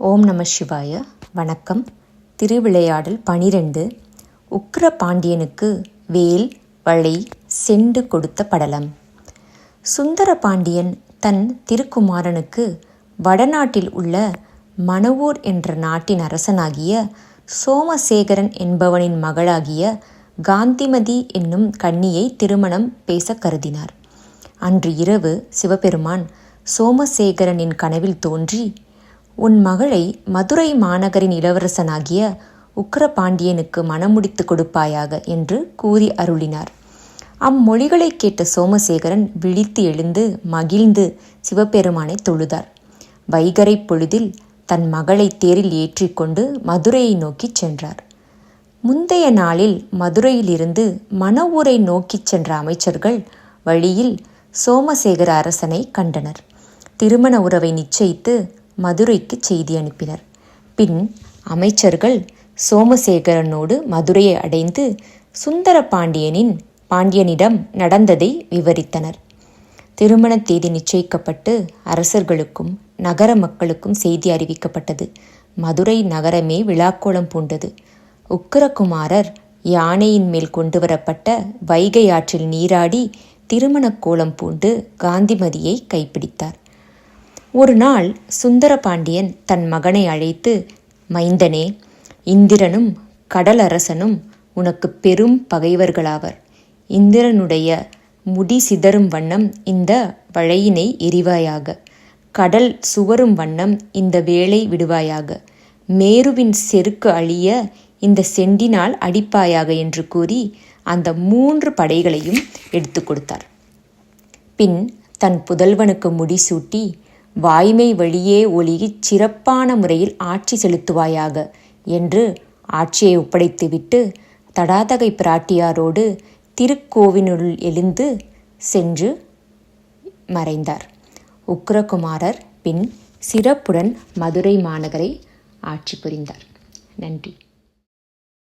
ஓம் நம சிவாய. வணக்கம். திருவிளையாடல் பனிரெண்டு. உக்ர பாண்டியனுக்கு வேல் வளை செண்டு கொடுத்த படலம். சுந்தர பாண்டியன் தன் திருக்குமாரனுக்கு வடநாட்டில் உள்ள மணவூர் என்ற நாட்டின் அரசனாகிய சோமசேகரன் என்பவனின் மகளாகிய காந்திமதி என்னும் கன்னியை திருமணம் பேச கருதினார். அன்று இரவு சிவபெருமான் சோமசேகரனின் கனவில் தோன்றி உன் மகளை மதுரை மாநகரின் இளவரசனாகிய உக்கரபாண்டியனுக்கு மனமுடித்து கொடுப்பாயாக என்று கூறி அருளினார். அம்மொழிகளைக் கேட்ட சோமசேகரன் விழித்து எழுந்து மகிழ்ந்து சிவபெருமானை தொழுதார். வைகரை பொழுதில் தன் மகளை தேரில் ஏற்றிக்கொண்டு மதுரையை நோக்கிச் சென்றார். முந்தைய நாளில் மதுரையிலிருந்து மணவூரை நோக்கிச் சென்ற அமைச்சர்கள் வழியில் சோமசேகர அரசனை கண்டனர். திருமண உறவை நிச்சயித்து மதுரைக்கு செய்தி அனுப்பினர். பின் அமைச்சர்கள் சோமசேகரனோடு மதுரையை அடைந்து சுந்தர பாண்டியனின் பாண்டியனிடம் நடந்ததை விவரித்தனர். திருமண தேதி நிச்சயிக்கப்பட்டு அரசர்களுக்கும் நகர மக்களுக்கும் செய்தி அறிவிக்கப்பட்டது. மதுரை நகரமே விழாக்கோலம் பூண்டது. உக்கிரகுமாரர் யானையின் மேல் கொண்டு வரப்பட்ட வைகை ஆற்றில் நீராடி திருமண கோலம் பூண்டு காந்திமதியை கைப்பிடித்தார். ஒரு நாள் சுந்தரபாண்டியன் தன் மகனை அழைத்து மைந்தனே இந்திரனும் கடலரசனும் உனக்கு பெரும் பகைவர்களாவர். இந்திரனுடைய முடி சிதறும் வண்ணம் இந்த வழையினை எரிவாயாக கடல் சுவரும் வண்ணம் இந்த வேலை விடுவாயாக. மேருவின் செருக்கு அழிய இந்த செண்டினால் அடிப்பாயாக என்று கூறி அந்த மூன்று படைகளையும் எடுத்து கொடுத்தார். பின் தன் புதல்வனுக்கு முடிசூட்டி வாய்மை வழியே ஒளியிச் சிறப்பான முறையில் ஆட்சி செலுத்துவாயாக என்று ஆட்சியை ஒப்படைத்துவிட்டு தடாதகை பிராட்டியாரோடு திருக்கோவினுள் எழுந்து சென்று மறைந்தார். உக்ரகுமாரர் பின் சிறப்புடன் மதுரை மாநகரை ஆட்சி புரிந்தார். நன்றி.